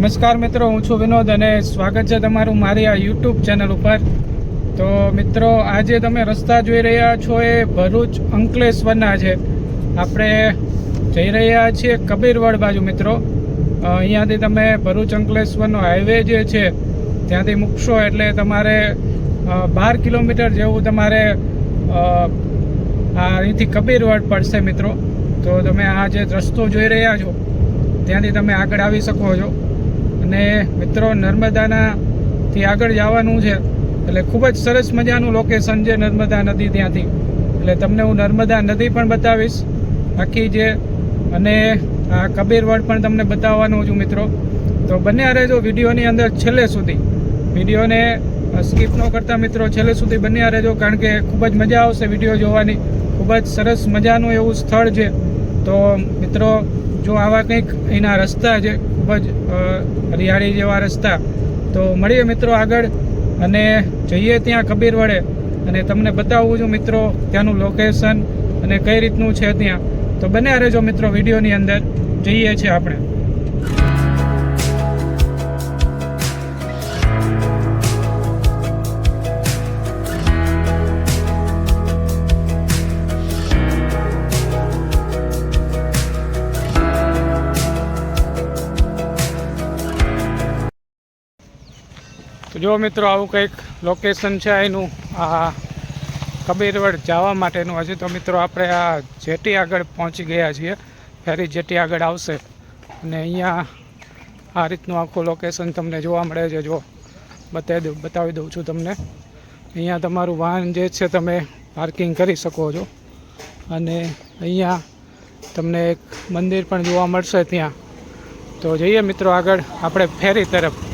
નમસ્કાર મિત્રો, હું છું વિનોદ અને સ્વાગત છે તમારું મારી આ યુટ્યુબ ચેનલ ઉપર. તો મિત્રો, આજે તમે રસ્તા જોઈ રહ્યા છો એ ભરૂચ અંકલેશ્વરના છે. આપણે જઈ રહ્યા છીએ કબીરવડ બાજુ મિત્રો. અહીંયાથી તમે ભરૂચ અંકલેશ્વરનો હાઈવે જે છે, ત્યાંથી મૂકશો એટલે તમારે બાર કિલોમીટર જેવું તમારે અહીંથી કબીરવડ પડશે મિત્રો. તો તમે આ જે રસ્તો જોઈ રહ્યા છો, ત્યાંથી તમે આગળ આવી શકો છો. અને મિત્રો નર્મદાના થી આગળ જવાનું છે. એટલે ખૂબ જ સરસ મજાનું લોકેશન છે નર્મદા નદી ત્યાંથી. એટલે તમને હું નર્મદા નદી પણ બતાવીશ. આખી જે અને આ કબીર વડ પણ તમને બતાવવાનો છું મિત્રો. તો બંને આ રહેજો વિડીયોની અંદર છેલ્લે સુધી. વિડીયોને સ્કીપ ન કરતા મિત્રો, છેલ્લે સુધી બંને આ રહેજો કારણ કે ખૂબ જ મજા આવશે વીડિયો જોવાની. ખૂબ જ સરસ મજાનું એવું સ્થળ છે. તો મિત્રો, જો આવા કંઈક એના રસ્તા છે ખૂબ જ હરિયાળી જેવા રસ્તા. તો મળીએ મિત્રો આગળ અને જઈએ ત્યાં કબીર વડે. અને તમને બતાવું છું મિત્રો ત્યાંનું લોકેશન અને કઈ રીતનું છે ત્યાં. તો બને રહેજો મિત્રો વિડીયોની અંદર. જઈએ છીએ આપણે. જો મિત્રો, આવું કંઈક લોકેશન છે એનું આ કબીરવડ જવા માટેનું. હજી તો મિત્રો, આપણે આ જેટી આગળ પહોંચી ગયા છીએ. ફેરી જેટી આગળ આવશે. અને અહીંયા આ રીતનું આખું લોકેશન તમને જોવા મળે છે. જો બતાવી દઉં બતાવી દઉં છું તમને. અહીંયા તમારું વાહન જે છે, તમે પાર્કિંગ કરી શકો છો. અને અહીંયા તમને એક મંદિર પણ જોવા મળશે ત્યાં. તો જઈએ મિત્રો આગળ. આપણે ફેરી તરફ.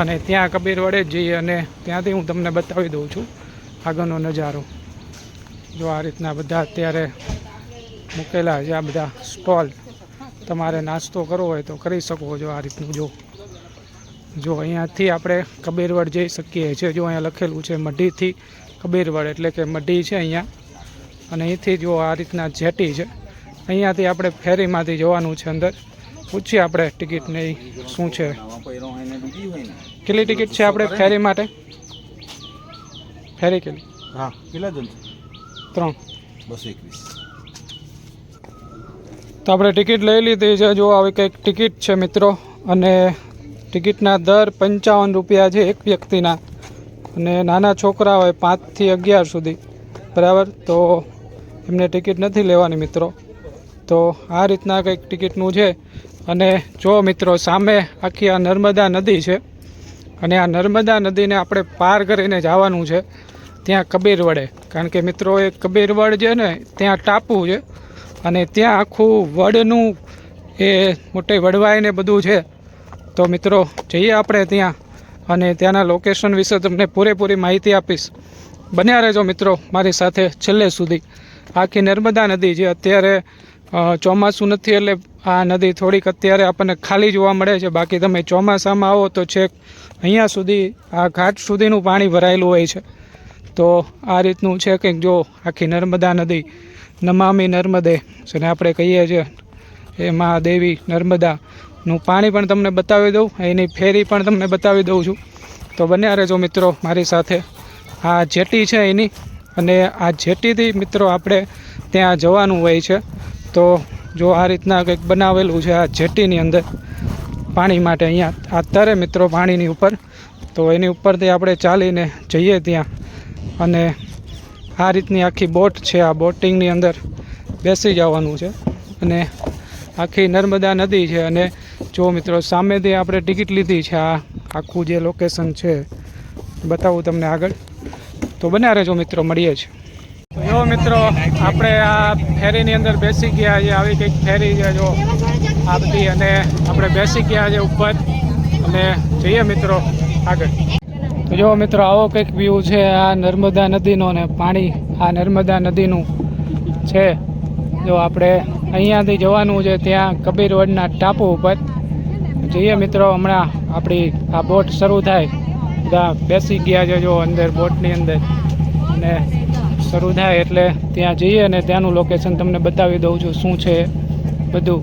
અને ત્યાં કબીર વડે જ જઈએ અને ત્યાંથી હું તમને બતાવી દઉં છું આગળનો નજારો. જો આ રીતના બધા અત્યારે મૂકેલા છે, આ બધા સ્ટોલ. તમારે નાસ્તો કરવો હોય તો કરી શકો છો આ રીતનું, જો. જો અહીંયાથી આપણે કબીરવડ જઈ શકીએ છીએ. જો અહીંયા લખેલું છે મઢીથી કબીરવડ એટલે કે મઢી છે અહીંયા. અને અહીંથી જો આ રીતના જેટી છે, અહીંયાથી આપણે ફેરીમાંથી જવાનું છે અંદર. પૂછીએ આપણે ટિકિટ ને શું છે. કેટલી ટિકિટ છે આપણે ફેરી માટે? ફેરી કેટલી? હા કેટલા જણ ત્રણ. બસો એકવીસ. તો આપણે ટિકિટ લઈ લીધી છે. જો આવી કંઈક ટિકિટ છે મિત્રો અને ટિકિટના દર પંચાવન રૂપિયા છે એક વ્યક્તિના. અને નાના છોકરા હોય પાંચથી અગિયાર સુધી. બરાબર? તો એમને ટિકિટ નથી લેવાની મિત્રો. તો આ રીતના કંઈક ટિકિટનું છે. અને જો મિત્રો સામે આખી આ નર્મદા નદી છે, અને આ નર્મદા નદીને આપણે પાર કરીને જવાનું છે, ત્યાં કબીરવડે કારણ કે મિત્રો, એ કબીરવડ છે ને, ત્યાં ટાપુ છે, અને ત્યાં આખું વડનું એ મોટે વડવાઈને બધું છે. તો મિત્રો, જઈએ આપણે ત્યાં, અને ત્યાંના લોકેશન વિશે તમને પૂરેપૂરી માહિતી આપીશ. બન્યા રહેજો મિત્રો મારી સાથે છેલ્લે સુધી. આખી નર્મદા નદી જે અત્યારે ચોમાસું નથી એટલે આ નદી થોડીક અત્યારે આપણને ખાલી જોવા મળે છે. બાકી તમે ચોમાસામાં આવો તો છેક અહીંયા સુધી આ ઘાટ સુધીનું પાણી ભરાયેલું હોય છે. તો આ રીતનું છે કંઈક જો આખી નર્મદા નદી, નમામી નર્મદે જેને આપણે કહીએ છીએ એ મહાદેવી નર્મદાનું પાણી પણ તમને બતાવી દઉં, એની ફેરી પણ તમને બતાવી દઉં છું. તો બન્યા રહેજો મિત્રો મારી સાથે. આ જેટી છે એની અને આ જેટીથી મિત્રો આપણે ત્યાં જવાનું હોય છે. તો જો આ રીતના કંઈક બનાવેલું છે આ જેટીની અંદર પાણી માટે અહીંયા અત્યારે મિત્રો પાણીની ઉપર, તો એની ઉપરથી આપણે ચાલીને જઈએ ત્યાં. અને આ રીતની આખી બોટ છે, આ બોટિંગની અંદર બેસી જવાનું છે. અને આખી નર્મદા નદી છે અને જો મિત્રો સામેથી આપણે ટિકિટ લીધી છે, આ આખું જે લોકેશન છે, બતાવું તમને આગળ. તો બન્યા રહેજો મિત્રો, મળીએ છીએ. જો મિત્રો, આપણે આ ફેરીની અંદર બેસી ગયા છે આવી કંઈક ફેરી છે જો આ બધી અને આપણે બેસી ગયા છે ઉપર. અને જઈએ મિત્રો આગળ. જો મિત્રો, આવો કંઈક વ્યૂ છે આ નર્મદા નદીનો ને પાણી આ નર્મદા નદીનું છે. જો આપણે અહીંયાથી જવાનું છે ત્યાં કબીરવડના ટાપુ ઉપર. જઈએ મિત્રો, હમણાં આપણી આ બોટ શરૂ થાય. બધા બેસી ગયા છે જો અંદર બોટની અંદર. અને શરૂ થાય એટલે ત્યાં જઈએ અને ત્યાંનું લોકેશન તમને બતાવી દઉં છું શું છે બધું.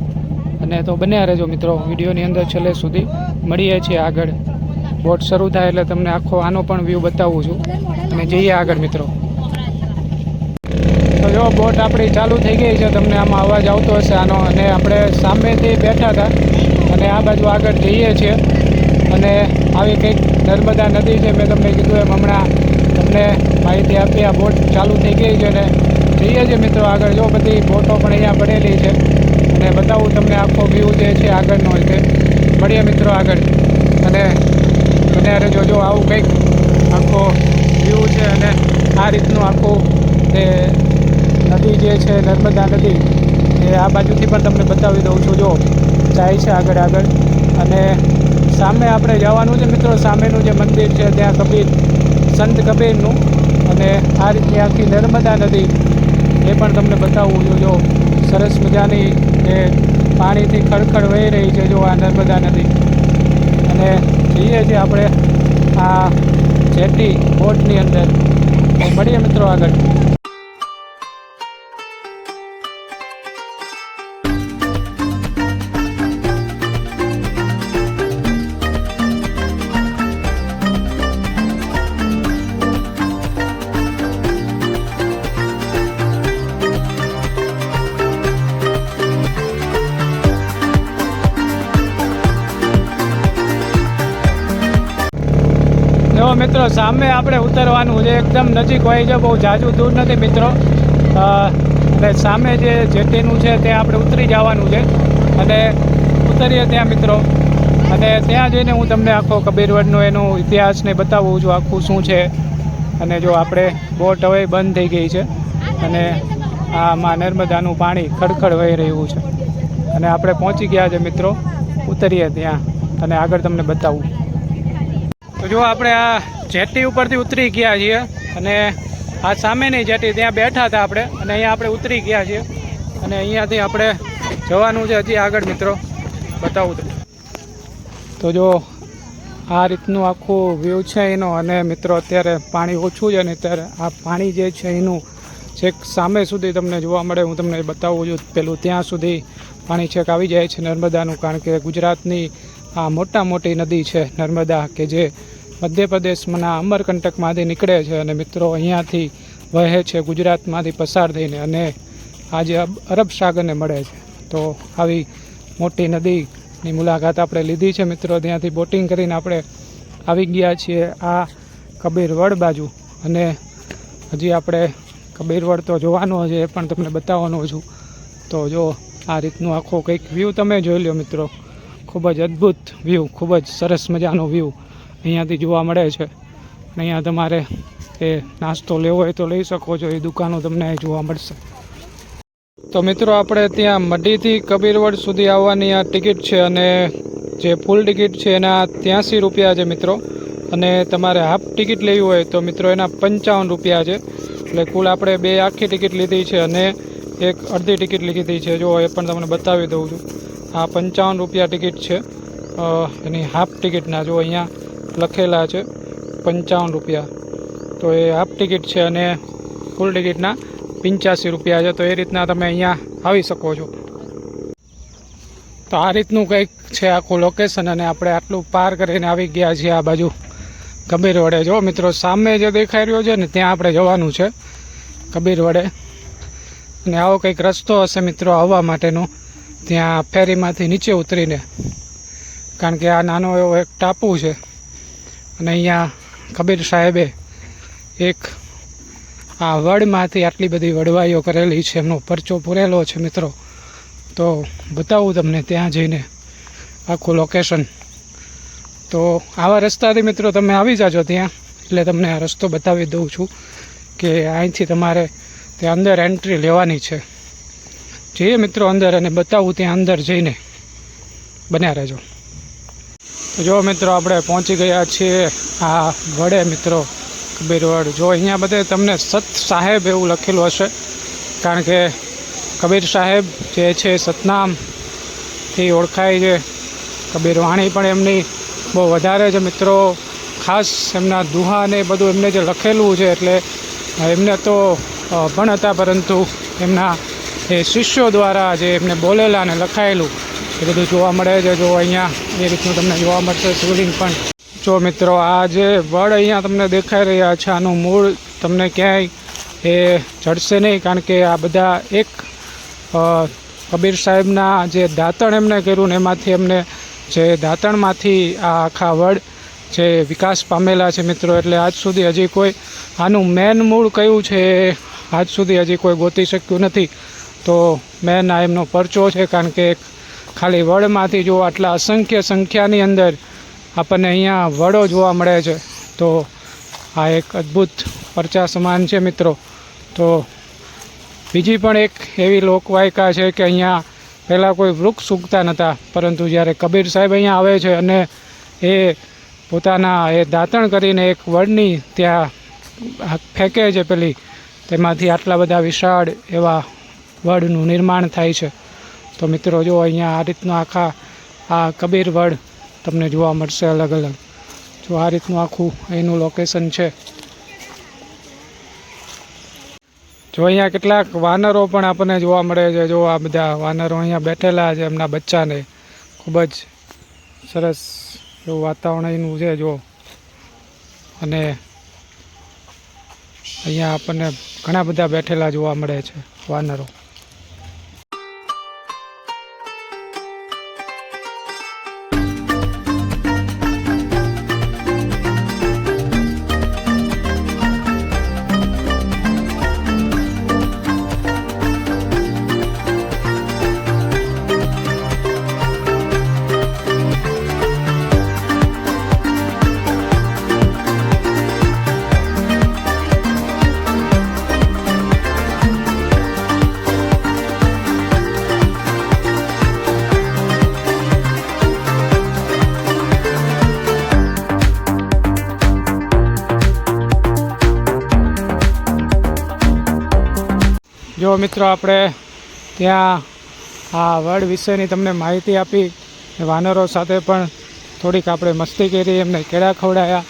અને તો બન્યા રહેજો મિત્રો, વિડીયોની અંદર છેલ્લે સુધી મળીએ છીએ આગળ. બોટ શરૂ થાય એટલે તમને આખો આનો પણ વ્યૂ બતાવું છું. અને જઈએ આગળ મિત્રો. તો જો બોટ આપણી ચાલુ થઈ ગઈ છે, તમને આમાં અવાજ આવતો હશે આનો. અને આપણે સામેથી બેઠા હતા. અને આ બાજુ આગળ જઈએ છીએ. અને આવી કંઈક નર્મદા નદી છે, મેં તમને કીધું એમ હમણાં તમને માહિતી આપી, આ બોટ ચાલુ થઈ ગઈ છે અને જઈએ છીએ મિત્રો આગળ. જો બધી બોટો પણ અહીંયા પડેલી છે અને બતાવું તમને આખો વ્યૂ જે છે આગળનો છે. મળીએ મિત્રો આગળ. અને અને રહેજો જો આવું કંઈક આખો વ્યૂ છે અને આ રીતનું આખું તે નદી જે છે, નર્મદા નદી, એ આ બાજુથી પણ તમને બતાવી દઉં છું. જો જાય છે આગળ આગળ. અને સામે આપણે જવાનું છે મિત્રો. સામેનું જે મંદિર છે, ત્યાં કબીર સંત કબીરનું અને આ રીતની આખી નર્મદા નદી એ પણ તમને બતાવું. છું જો, સરસ મજાની એ પાણીથી ખડખડ વહી રહી છે, જો, આ નર્મદા નદી. અને જઈએ છીએ આપણે આ જેટી બોટની અંદર. મળીએ મિત્રો આગળ. મિત્રો આપણે ઉતરવાનું છે. એકદમ નજીક હોય છે, બહુ જાજુ દૂર નથી મિત્રો. અને સામે જે જેટીનું છે, ત્યાં આપણે ઉતરી જવાનું છે. અને ઉતરીએ ત્યાં મિત્રો. અને ત્યાં જઈને હું તમને આખો કબીરવડનો એનો ઇતિહાસ ને બતાવું છું, આખું શું છે. અને જો આપણે બોટ હવે બંધ થઈ ગઈ છે. અને આમાં નર્મદાનું પાણી ખડખડ વહી રહ્યું છે. અને આપણે પહોંચી ગયા છે મિત્રો. ઉતરીએ ત્યાં. અને આગળ તમને બતાવું. તો જો આપણે આ જેટી ઉપરથી ઉતરી ગયા છીએ અને આ સામેની જેટી, ત્યાં બેઠા હતા આપણે અને અહીંયા આપણે ઉતરી ગયા છીએ અને અહીંયાથી આપણે જવાનું છે હજી આગળ, મિત્રો. બતાવું તમને. તો જો આ રીતનું આખું વ્યૂ છે એનો અને મિત્રો, અત્યારે પાણી ઓછું છે ને ત્યારે આ પાણી જે છે એનું છેક સામે સુધી તમને જોવા મળે. હું તમને બતાવું છું, પેલું ત્યાં સુધી પાણી છેક આવી જાય છે નર્મદાનું, કારણ કે ગુજરાતની આ મોટા મોટી નદી છે નર્મદા કે જે મધ્યપ્રદેશમાંના અમરકંટકમાંથી નીકળે છે અને મિત્રો અહીંયાથી વહે છે, ગુજરાતમાંથી પસાર થઈને અને આજે અરબ સાગરને મળે છે. તો આવી મોટી નદીની મુલાકાત આપણે લીધી છે મિત્રો. ત્યાંથી બોટિંગ કરીને આપણે આવી ગયા છીએ આ કબીરવડ બાજુ. અને હજી આપણે કબીરવડ તો જોવાનું હશે એ પણ તમને બતાવવાનું છું. તો જો આ રીતનું આખો કંઈક વ્યૂ તમે જોઈ લો મિત્રો. ખૂબ જ અદ્ભુત વ્યૂ ખૂબ જ સરસ મજાનો વ્યૂ અહીંયાથી જોવા મળે છે. અહીંયા તમારે એ નાસ્તો લેવો હોય તો લઈ શકો છો, એ દુકાનો તમને જોવા મળશે. તો મિત્રો, આપણે ત્યાં મઢીથી કબીરવડ સુધી આવવાની આ ટિકિટ છે અને જે ફૂલ ટિકિટ છે એના ત્યાંસી રૂપિયા છે મિત્રો. અને તમારે હાફ ટિકિટ લેવી હોય તો મિત્રો એના પંચાવન રૂપિયા છે. એટલે કુલ આપણે બે આખી ટિકિટ લીધી છે અને એક અડધી ટિકિટ લીધી છે. જો, એ પણ તમને બતાવી દઉં છું. આ પંચાવન રૂપિયા ટિકિટ છે. એની હાફ ટિકિટના. જો, અહીંયા લખેલા છે પંચાવન રૂપિયા. તો એ હાફ ટિકિટ છે અને ફૂલ ટિકિટના પંચ્યાસી રૂપિયા છે. તો એ રીતના તમે અહીંયા આવી શકો છો. તો આ રીતનું કંઈક છે આખું લોકેશન અને આપણે આટલું પાર કરીને આવી ગયા છીએ આ બાજુ કબીર વડે. જો મિત્રો, સામે જે દેખાઈ રહ્યો છે ને, ત્યાં આપણે જવાનું છે કબીર વડે. અને આવો કંઈક રસ્તો હશે મિત્રો આવવા માટેનો. ત્યાં ફેરીમાંથી નીચે ઉતરીને. કારણ કે આ નાનો એવો એક ટાપુ છે. અને અહીંયા કબીર સાહેબે એક આ વડમાંથી આટલી બધી વડવાઈઓ કરેલી છે, એમનો પરચો પૂરેલો છે મિત્રો. તો બતાવું તમને ત્યાં જઈને આખું લોકેશન તો આવા રસ્તાથી મિત્રો તમે આવી જાજો ત્યાં, એટલે તમને આ રસ્તો બતાવી દઉં છું કે અહીંથી તમારે ત્યાં અંદર એન્ટ્રી લેવાની છે. જઈએ મિત્રો અંદર અને બતાવું ત્યાં અંદર જઈને. બન્યા રહેજો. જો મિત્રો, આપણે પહોંચી ગયા છીએ આ વડે મિત્રો કબીરવડ. જો અહીંયા બધે તમને સત સાહેબ એવું લખેલું હશે, કારણ કે કબીર સાહેબ જે છે સતનામથી ઓળખાય છે. કબીર વાણી પણ એમની બહુ વધારે છે મિત્રો. ખાસ એમના દુહા ને બધું એમને જે લખેલું છે એટલે એમને તો પણ હતા, પરંતુ એમના એ શિષ્યો દ્વારા જે એમને બોલેલા અને લખાયેલું એ બધું જોવા મળે છે. જો અહીંયા એ રીતનું તમને જોવા મળશે. શિવલિંગ પણ. જો મિત્રો, આ જે વડ અહીંયા તમને દેખાઈ રહ્યા છે, આનું મૂળ તમને ક્યાંય એ જડશે નહીં, કારણ કે આ બધા એક કબીર સાહેબના જે દાંતણ એમને કર્યું ને એમાંથી એમને જે દાંતણમાંથી આ આખા વડ જે વિકાસ પામેલા છે મિત્રો. એટલે આજ સુધી હજી કોઈ આનું મેન મૂળ કયું છે એ આજ સુધી હજી કોઈ ગોતી શક્યું નથી. તો મેન આ એમનો પરચો છે, કારણ કે એક ખાલી વડમાંથી જો આટલા અસંખ્ય સંખ્યાની અંદર આપણને અહીંયા વડો જોવા મળે છે. તો આ એક અદ્ભુત પરચા સમાન છે મિત્રો. તો બીજી પણ એક એવી લોકવાયકા છે કે અહીંયા પહેલાં કોઈ વૃક્ષ ઉગતા નહોતા પરંતુ જ્યારે કબીર સાહેબ અહીંયા આવે છે અને એ પોતાના એ દાંતણ કરીને એક વડની ત્યાં ફેંકે છે પેલી, તેમાંથી આટલા બધા વિશાળ એવા વડનું નિર્માણ થાય છે. તો મિત્રો, જો અહીંયા આ રીતનું આખા, આ કબીર વડ તમને જોવા મળશે અલગ અલગ. જો આ રીતનું આખું અહીંનું લોકેશન છે. જો અહીંયા કેટલાક વાનરો પણ આપણને જોવા મળે છે. જો આ બધા વાનરો અહીંયા બેઠેલા છે એમના બચ્ચાને. ખૂબ જ સરસ એવું વાતાવરણ એનું છે, જો. અને અહીંયા આપણને ઘણા બધા બેઠેલા જોવા મળે છે વાનરો. મિત્રો, આપણે ત્યાં આ વડ વિશેની તમને માહિતી આપી વાનરો સાથે પણ થોડીક આપણે મસ્તી કરી, એમને કેળા ખવડાયા.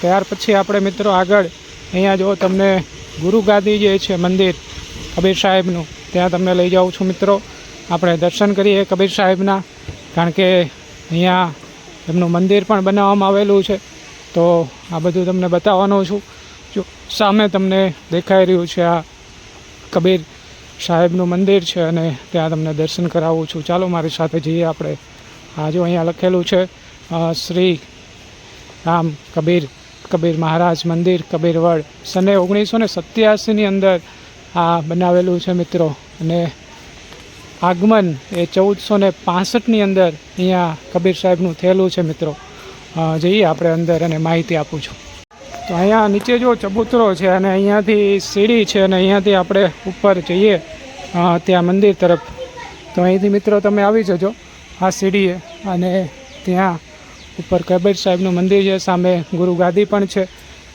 ત્યાર પછી આપણે મિત્રો આગળ અહીંયા જો તમને ગુરુગાદી જે છે મંદિર કબીર સાહેબનું, ત્યાં તમને લઈ જાઉં છું મિત્રો. આપણે દર્શન કરીએ કબીર સાહેબના, કારણ કે અહીંયા એમનું મંદિર પણ બનાવવામાં આવેલું છે. તો આ બધું તમને બતાવવાનું છું. જો સામે તમને દેખાઈ રહ્યું છે આ કબીર સાહેબનું મંદિર છે અને ત્યાં તમને દર્શન કરાવું છું. ચાલો મારી સાથે જઈએ આપણે. આ અહીંયા લખેલું છે શ્રી રામ કબીર કબીર મહારાજ મંદિર કબીરવડ સને ઓગણીસો ને સત્યાસીની અંદર આ બનાવેલું છે મિત્રો. અને આગમન એ ચૌદસો ને પાસઠની અંદર અહીંયા કબીર સાહેબનું થયેલું છે મિત્રો. જઈએ આપણે અંદર અને માહિતી આપું છું. તો અહીંયા નીચે જો ચબૂતરો છે અને અહીંયાથી સીડી છે અને અહીંયાથી આપણે ઉપર જઈએ ત્યાં મંદિર તરફ. તો અહીંથી મિત્રો તમે આવી જજો, આ સીડીએ અને ત્યાં ઉપર કબીર સાહેબનું મંદિર છે, સામે ગુરુ ગાદી પણ છે,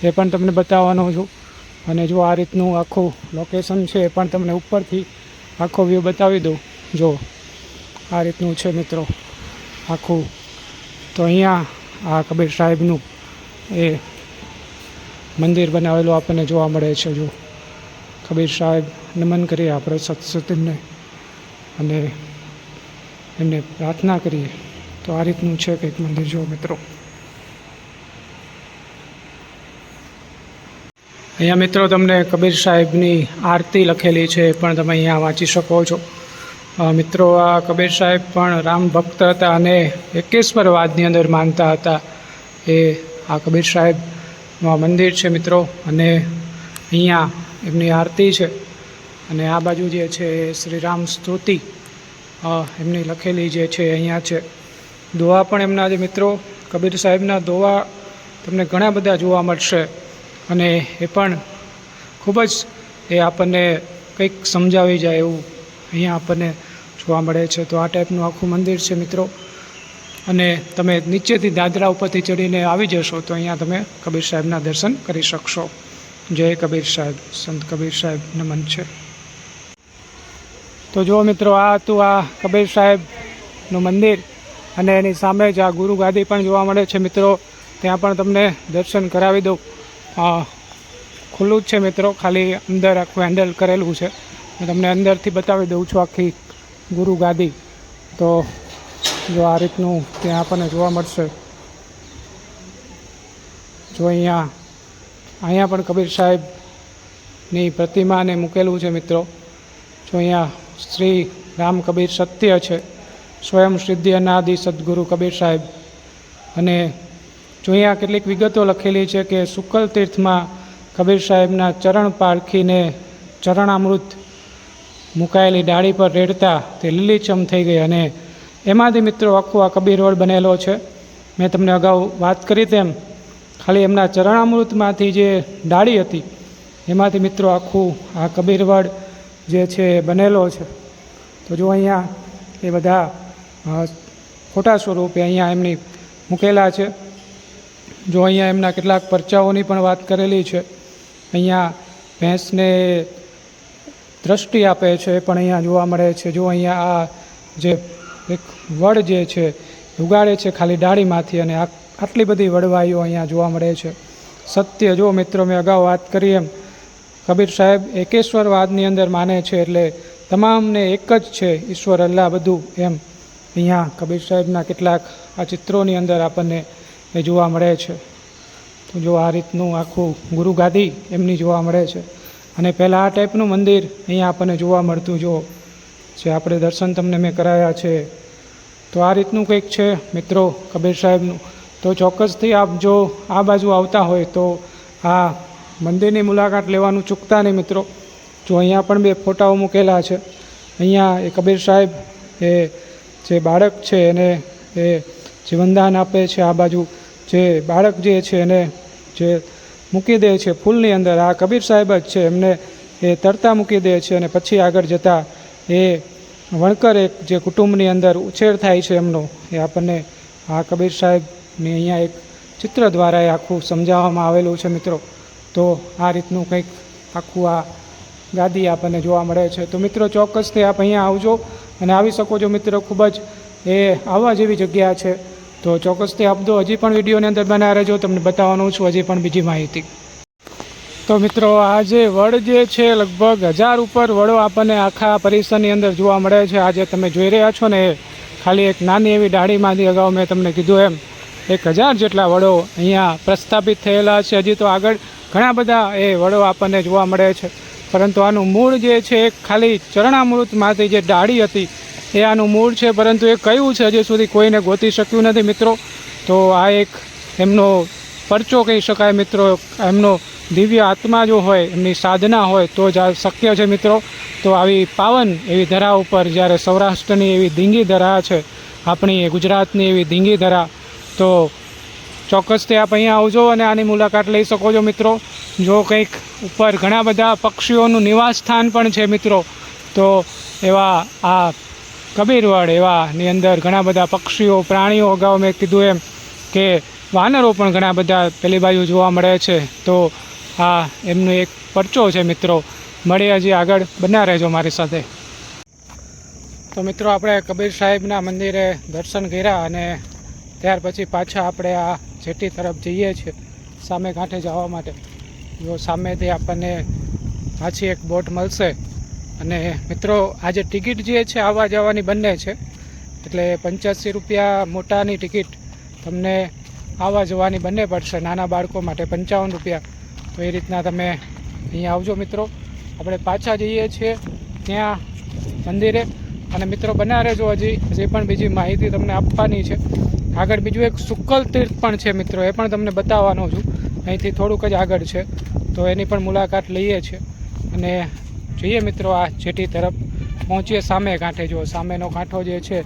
એ પણ તમને બતાવવાનો છું. અને જો આ રીતનું આખું લોકેશન છે એ પણ તમને ઉપરથી આખો વ્યૂ બતાવી દઉં. જો આ રીતનું છે મિત્રો આખું. તો અહીંયા આ કબીર સાહેબનું એ મંદિર બનાવેલું આપણને જોવા મળે છે જો. કબીર સાહેબ નમન કરીએ આપણે સત્સતિને અને એમને પ્રાર્થના કરીએ. તો આ રીતનું છે કંઈક મંદિર જો મિત્રો. અહીંયા મિત્રો તમને કબીર સાહેબની આરતી લખેલી છે એ પણ તમે અહીંયા વાંચી શકો છો. મિત્રો આ કબીર સાહેબ પણ રામ ભક્ત હતા અને એકેશ્વરવાદની અંદર માનતા હતા એ આ કબીર સાહેબનું આ મંદિર છે મિત્રો. અને અહીંયા એમની આરતી છે. અને આ બાજુ જે છે એ શ્રી રામ સ્તુતિ એમની લખેલી જે છે અહીંયા છે. દોવા પણ એમના જે મિત્રો, કબીર સાહેબના દોવા તમને ઘણા બધા જોવા મળશે. અને એ પણ ખૂબ જ એ આપણને કંઈક સમજાવી જાય એવું અહીંયા આપણને જોવા મળે છે. તો આ ટાઈપનું આખું મંદિર છે મિત્રો. અને તમે નીચેથી દાદરા ઉપરથી ચડીને આવી જશો, તો અહીંયા તમે કબીર સાહેબના દર્શન કરી શકશો. જય કબીર સાહેબ. સંત કબીર સાહેબ નમન છે. તો જો મિત્રો, આ હતું આ કબીર સાહેબનું મંદિર અને એની સામે જ આ ગુરુ ગાદી પણ જોવા મળે છે મિત્રો. ત્યાં પણ તમને દર્શન કરાવી દઉં. ખુલ્લું જ છે મિત્રો, ખાલી અંદર આખું હેન્ડલ કરેલું છે. હું તમને અંદરથી બતાવી દઉં છું આખી ગુરુ ગાદી. તો જો આ રીતનું ત્યાં આપણને જોવા મળશે. જો અહીંયા અહીંયા પણ કબીર સાહેબની પ્રતિમાને મૂકેલું છે મિત્રો. જો અહીંયા શ્રી રામ કબીર સત્ય છે, સ્વયં સિદ્ધિ અનાદિ સદગુરુ કબીર સાહેબ. અને જો અહીંયા કેટલીક વિગતો લખેલી છે કે શુકલ તીર્થમાં કબીર સાહેબના ચરણ પારખીને ચરણામૃત મુકાયેલી ડાળી પર રેડતા તે લીલીછમ થઈ ગઈ અને એમાંથી મિત્રો આખું આ કબીર રોડ બનેલો છે. મેં તમને અગાઉ વાત કરી તેમ, ખાલી એમના ચરણામૃતમાંથી જે ડાળી હતી, એમાંથી મિત્રો આખું આ કબીરવડ જે છે એ બનેલો છે. તો જો અહીંયા એ બધા ખોટા સ્વરૂપે અહીંયા એમની મૂકેલા છે. જો અહીંયા એમના કેટલાક પરચાઓની પણ વાત કરેલી છે. અહીંયા ભેંસને દ્રષ્ટિ આપે છે, એ પણ અહીંયા જોવા મળે છે. જો અહીંયા આ જે એક વડ જે છે ઉગાડે છે ખાલી ડાળીમાંથી અને આટલી બધી વડવાઈઓ અહીંયા જોવા મળે છે. સત્ય, જો મિત્રો, મેં અગાઉ વાત કરી એમ. કબીર સાહેબ એકેશ્વરવાદની અંદર માને છે એટલે તમામને એક જ છે, ઈશ્વર અલ્લાહ બધું એમ. અહીંયા કબીર સાહેબના કેટલાક આ ચિત્રોની અંદર આપણને એ જોવા મળે છે. તો જો આ રીતનું આખું ગુરુગાદી એમની જોવા મળે છે. અને પહેલાં આ ટાઈપનું મંદિર અહીંયા આપણને જોવા મળતું, જો જે આપણે દર્શન તમને મેં કરાયા છે. તો આ રીતનું કંઈક છે, મિત્રો, કબીર સાહેબનું. તો ચોક્કસથી આપ જો આ બાજુ આવતા હોય તો આ મંદિરની મુલાકાત લેવાનું ચૂકતા નહીં, મિત્રો. જો અહીંયા પણ બે ફોટાઓ મૂકેલા છે. અહીંયા એ કબીર સાહેબ, એ જે બાળક છે એને એ જીવનદાન આપે છે આ બાજુ. જે બાળક જે છે એને જે મૂકી દે છે ફૂલની અંદર. આ કબીર સાહેબ જ છે. એમને એ તરતા મૂકી દે છે અને પછી આગળ જતાં એ વણકર એક જે કુટુંબની અંદર ઉછેર થાય છે એમનો, એ આપણને આ કબીર સાહેબની અહીંયા એક ચિત્ર દ્વારા એ આખું સમજાવવામાં આવેલું છે મિત્રો. તો આ રીતનું કંઈક આખું આ ગાદી આપણને જોવા મળે છે. તો મિત્રો, ચોક્કસથી આપ અહીંયા આવજો અને આવી શકો છો મિત્રો ખૂબ જ. એ આવવા જેવી જગ્યા છે. તો ચોક્કસથી આપજો. હજી પણ વિડીયોની અંદર બનાવી રહેજો. તમને બતાવવાનું છું. હજી પણ બીજી માહિતી. તો મિત્રો આ જે વડ જે છે, લગભગ હજાર ઉપર વડો આપણને આખા પરિસરની અંદર જોવા મળે છે. આજે તમે જોઈ રહ્યા છો ને એ ખાલી એક નાની એવી ડાળીમાંથી અગાઉ મેં તમને કીધું એમ, એક હજાર જેટલા વડો અહીંયા પ્રસ્થાપિત થયેલા છે. હજી તો આગળ ઘણા બધા એ વડો આપણને જોવા મળે છે. પરંતુ આનું મૂળ જે છે એ ખાલી ચરણામૃતમાંથી જે ડાળી હતી, એ આનું મૂળ છે, પરંતુ એ કયું છે, હજી સુધી કોઈને ગોતી શક્યું નથી મિત્રો. તો આ એક એમનો પરચો કહી શકાય મિત્રો, એમનો દિવ્ય આત્મા જો હોય, એમની સાધના હોય, તો જ આ શક્ય છે મિત્રો. તો આવી પાવન એવી ધરા ઉપર જ્યારે સૌરાષ્ટ્રની એવી ધીંગી ધરા છે, આપણી ગુજરાતની એવી ધીંગી ધરા, તો ચોક્કસથી આપ અહીંયા આવજો અને આની મુલાકાત લઈ શકો છો મિત્રો. જો કંઈક ઉપર ઘણા બધા પક્ષીઓનું નિવાસ સ્થાન પણ છે મિત્રો, તો એવા આ કબીરવડ એવાની અંદર ઘણા બધા પક્ષીઓ, પ્રાણીઓ અગાઉ મેં કીધું એમ કે વાનરો પણ ઘણા બધા પેલી બાજુ જોવા મળે છે. તો આ એમનો એક પરચો છે મિત્રો. મળીએ હજી આગળ. બન્યા રહેજો મારી સાથે. તો મિત્રો, આપણે કબીર સાહેબના મંદિરે દર્શન કર્યા અને ત્યાર પછી પાછા આપણે આ જેટી તરફ જઈએ છીએ સામે કાંઠે જવા માટે. જો સામેથી આપણને પાછી એક બોટ મળશે. અને મિત્રો આજે ટિકિટ જે છે, આવવા જવાની બંને છે. એટલે પંચ્યાસી રૂપિયા મોટાની ટિકિટ તમને આવવા જવાની બંને પડશે નાના બાળકો માટે પંચાવન રૂપિયા. તો એ રીતના તમે અહીંયા આવજો મિત્રો. આપણે પાછા જઈએ છીએ ત્યાં મંદિરે. અને મિત્રો બના રહેજો હજી હજી પણ બીજી માહિતી તમને આપવાની છે, આગળ બીજું એક શુકલ તીર્થ પણ છે મિત્રો, એ પણ તમને બતાવવાનો છું. અહીંથી થોડુંક જ આગળ છે. તો એની પણ મુલાકાત લઈએ છીએ. અને જઈએ મિત્રો આ જેટી તરફ. પહોંચીએ સામે કાંઠે જો સામેનો કાંઠો જે છે